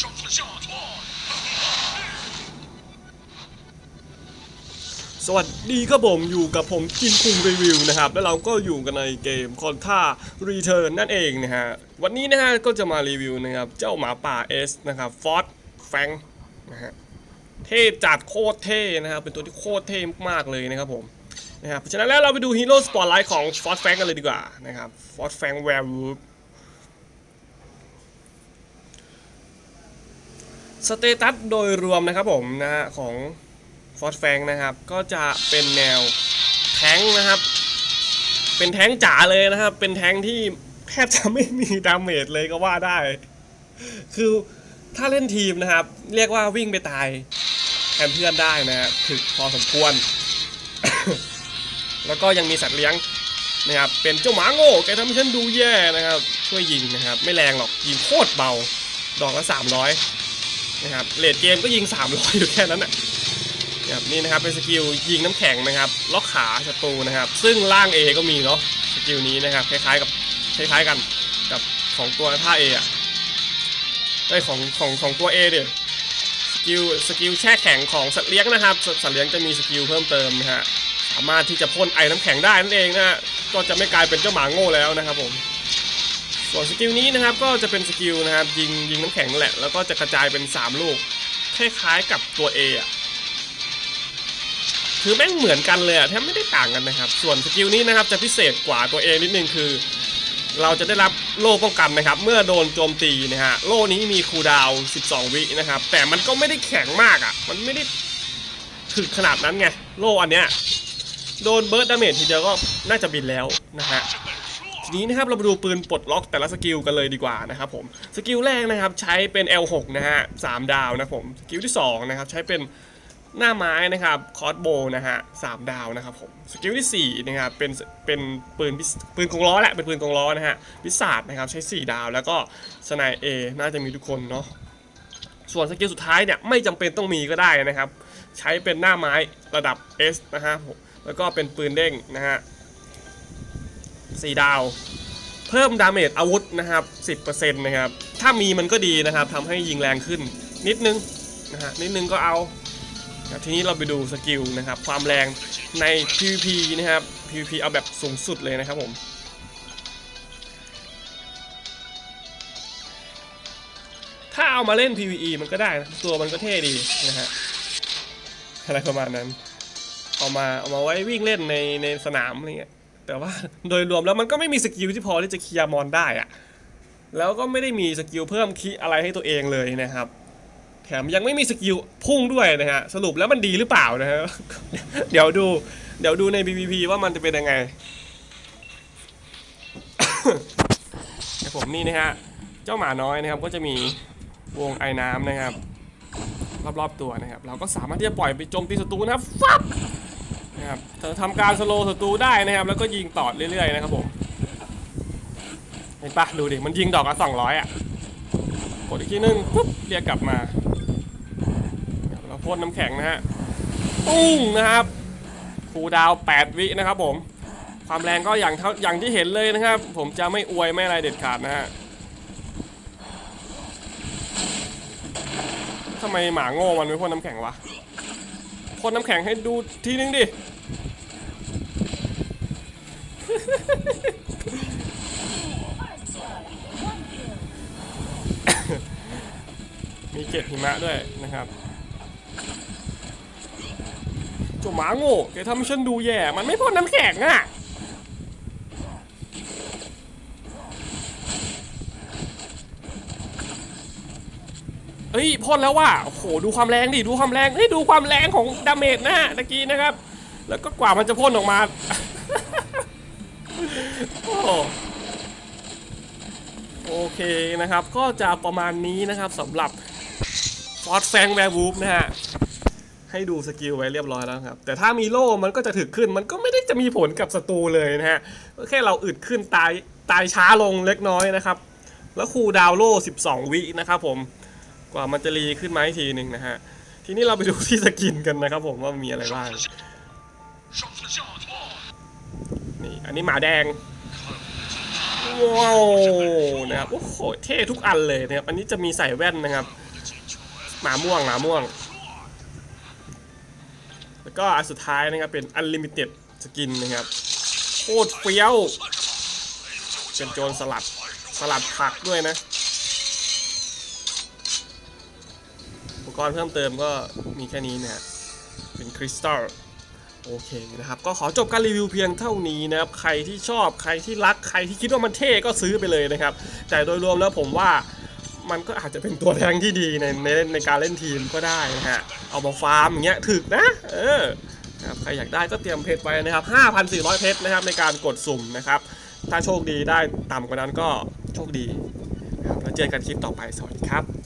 上次下错。 สวัสดีครับผมอยู่กับผมกินคุงรีวิวนะครับ แล้วเราก็อยู่กันในเกมคอนท่ารีเทิร์นนั่นเองนะฮะ วันนี้นะฮะก็จะมารีวิวนะครับ เจ้าหมาป่าเอสนะครับฟอสแฟงนะฮะเท่จัดโคตรเท่นะครับ เป็นตัวที่โคตรเท่มากๆเลยนะครับผมนะครับเพราะฉะนั้นแล้วเราไปดูฮีโร่สปอตไลท์ของฟอสแฟงกันเลยดีกว่านะครับฟอสแฟงแวร์วูฟ สเตตัสโดยรวมนะครับผมนะฮะของฟอสแฟงนะครับ ก็จะเป็นแนวแท้งนะครับ เป็นแท้งจ๋าเลยนะครับ เป็นแท้งที่แทบจะไม่มีดาเมจเลยก็ว่าได้ คือถ้าเล่นทีมนะครับ เรียกว่าวิ่งไปตายแทนเพื่อนได้นะฮะถึกพอสมควร แล้วก็ยังมีสัตว์เลี้ยงนะครับ เป็นเจ้าหมาโง่แกทำให้ฉันดูแย่นะครับ ช่วยยิงนะครับ ไม่แรงหรอกยิงโคตรเบา ดอกละ300 นะครับเลดเกมก็ยิง 300 อยู่แค่นั้นนะครับนี่นะครับเป็นสกิลยิงน้ำแข็งนะครับล็อกขาศัตรูนะครับ ซึ่งล่าง A ก็มีเนาะสกิลนี้นะครับคล้ายๆกับคล้ายๆกันกับของตัวท่า A อะไอยของของของตัว A เดี๋ยสกิลสกิลแช่แข็งของสัตว์เลี้ยงนะครับสัตว์เลี้ยงจะมีสกิลเพิ่มเติมนะฮะสามารถที่จะพ่นไอน้ำแข็งได้นั่นเองนะฮะก็จะไม่กลายเป็นเจ้าหมาโง่แล้วนะครับผม ส่วนสกิลนี้นะครับก็จะเป็นสกิลนะครับยิงยิงน้ำแข็งแหละ แล้วก็จะกระจายเป็น 3 ลูก คล้ายๆกับตัว A อะคือแม่งเหมือนกันเลยอะแทบไม่ได้ต่างกันนะครับ ส่วนสกิลนี้นะครับจะพิเศษกว่าตัวเองนิดนึงคือ เราจะได้รับโล่ป้องกันนะครับ เมื่อโดนโจมตีนะฮะโล่นี้มีคูลดาวน์12 วินะครับ แต่มันก็ไม่ได้แข็งมากอะมันไม่ได้ถึกขนาดนั้นไง โล่อันเนี้ยโดนเบิร์ดดาเมจทีเดียวก็น่าจะบินแล้วนะฮะ ทีนี้นะครับเรามาดูปืนปลดล็อกแต่ละสกิลกันเลยดีกว่านะครับผมสกิลแรกนะครับใช้เป็น L6 นะฮะ3ดาวนะผมสกิลที่สองนะครับใช้เป็นหน้าไม้นะครับคอร์สโบนะฮะสามดาวนะครับผมสกิลที่สี่นะครับเป็นเป็นปืนปืนกงล้อแหละเป็นปืนกงล้อนะฮะพิศาจนะครับใช้ 4 ดาว แล้วก็สไนเอน่าจะมีทุกคนเนาะส่วนสกิลสุดท้ายเนี่ยไม่จำเป็นต้องมีก็ได้นะครับ ใช้เป็นหน้าไม้ระดับ S นะฮะแล้วก็เป็นปืนเด้งนะฮะ สีดาว เพิ่มดาเมจอาวุธนะครับ 10%นะครับ ถ้ามีมันก็ดีนะครับทำให้ยิงแรงขึ้นนิดนึงนะฮะนิดนึงก็เอาทีนี้เราไปดูสกิลนะครับ ความแรงใน PVP นะครับ PVP เอาแบบสูงสุดเลยนะครับผมถ้าเอามาเล่น PVE มันก็ได้นะตัวมันก็เท่ดีนะฮะอะไรประมาณนั้น เอามาเอามาไว้วิ่งเล่นในในสนามอะไรเงี้ย แต่ว่าโดยรวมแล้วมันก็ไม่มีสกิลที่พอที่จะเคลียร์มอนได้อะแล้วก็ไม่ได้มีสกิลเพิ่มคีอะไรให้ตัวเองเลยนะครับ แถมยังไม่มีสกิลพุ่งด้วยนะฮะสรุปแล้วมันดีหรือเปล่านะฮะเดี๋ยวดู เดี๋ยวดูใน PVP ว่ามันจะเป็นยังไงผมนี่นะฮะเจ้าหมาน้อยนะครับก็จะมีวงไอ้น้ำนะครับ รอบๆตัวนะครับ เราก็สามารถที่จะปล่อยไปโจมตีศัตรูนะครับฟับ นะครับทำการสโลว์ศัตรูได้นะครับ แล้วก็ยิงต่อเรื่อยๆนะครับผมเห็นปะดูดิมันยิงดอกละสองร้อยอะกดอีกทีนึงปุ๊บเรียกกลับมาเราพ่นน้ำแข็งนะฮะปุ้งนะครับคูดาว 8 วินะครับผม ความแรงก็อย่างอย่างที่เห็นเลยนะครับ ผมจะไม่อวยไม่อะไรเด็ดขาดนะฮะทำไมหมาโง่มันไม่พ่นน้ำแข็งวะ คนน้ำแข็งให้ดูทีนึงดิ มีเก็บหิมะด้วยนะครับจ้หมาโง่แกทำให้ฉันดูแย่ มันไม่พ่นน้ำแข็งอะ เฮ้ยพ่นแล้วว่ะโอ้โหดูความแรงดิดูความแรงเฮ้ยดูความแรงของดาเมจนะฮะตะกี้นะครับ แล้วก็กว่ามันจะพ่นออกมาโอ้โอเคนะครับ ก็จะประมาณนี้นะครับสำหรับฟอร์ดแฟงแวร์วูฟนะฮะให้ดูสกิลไว้เรียบร้อยแล้วครับ แต่ถ้ามีโล่มันก็จะถึกขึ้นมันก็ไม่ได้จะมีผลกับศัตรูเลยนะฮะแค่เราอึดขึ้นตายตายช้าลงเล็กน้อยนะครับ แล้วคูดาวโล่ 12 วินะครับผม กว่ามันจะรีขึ้นมาอีกทีหนึ่งนะฮะ ทีนี้เราไปดูที่สกินกันนะครับผมว่ามีอะไรบ้าง นี่อันนี้หมาแดง ว้าวนะครับ โอ้โห เท่ทุกอันเลยนะครับ อันนี้จะมีใส่แว่นนะครับ หมาม่วงหมาม่วง แล้วก็อันสุดท้ายนะครับเป็นอันลิมิเต็ดสกินนะครับโคตรเฟี้ยว เป็นโจรสลัดสลัดผักด้วยนะ ปกรณ์เพิ่มเติมก็มีแค่นี้นะฮะเป็นคริสตัลโอเคนะครับ ก็ขอจบการรีวิวเพียงเท่านี้นะครับ ใครที่ชอบใครที่รักใครที่คิดว่ามันเท่ก็ซื้อไปเลยนะครับ แต่โดยรวมแล้วผมว่ามันก็อาจจะเป็นตัวแทงที่ดีในในในการเล่นทีมก็ได้นะฮะ เอามาฟาร์มอย่างเงี้ยถึกนะ เออนะครับใครอยากได้ก็เตรียมเพชรไว้นะครับ 5,400 เพชรนะครับในการกดสุ่มนะครับ ถ้าโชคดีได้ต่ำกว่านั้นก็โชคดีนะครับแล้วเจอกันคลิปต่อไปสวัสดีครับ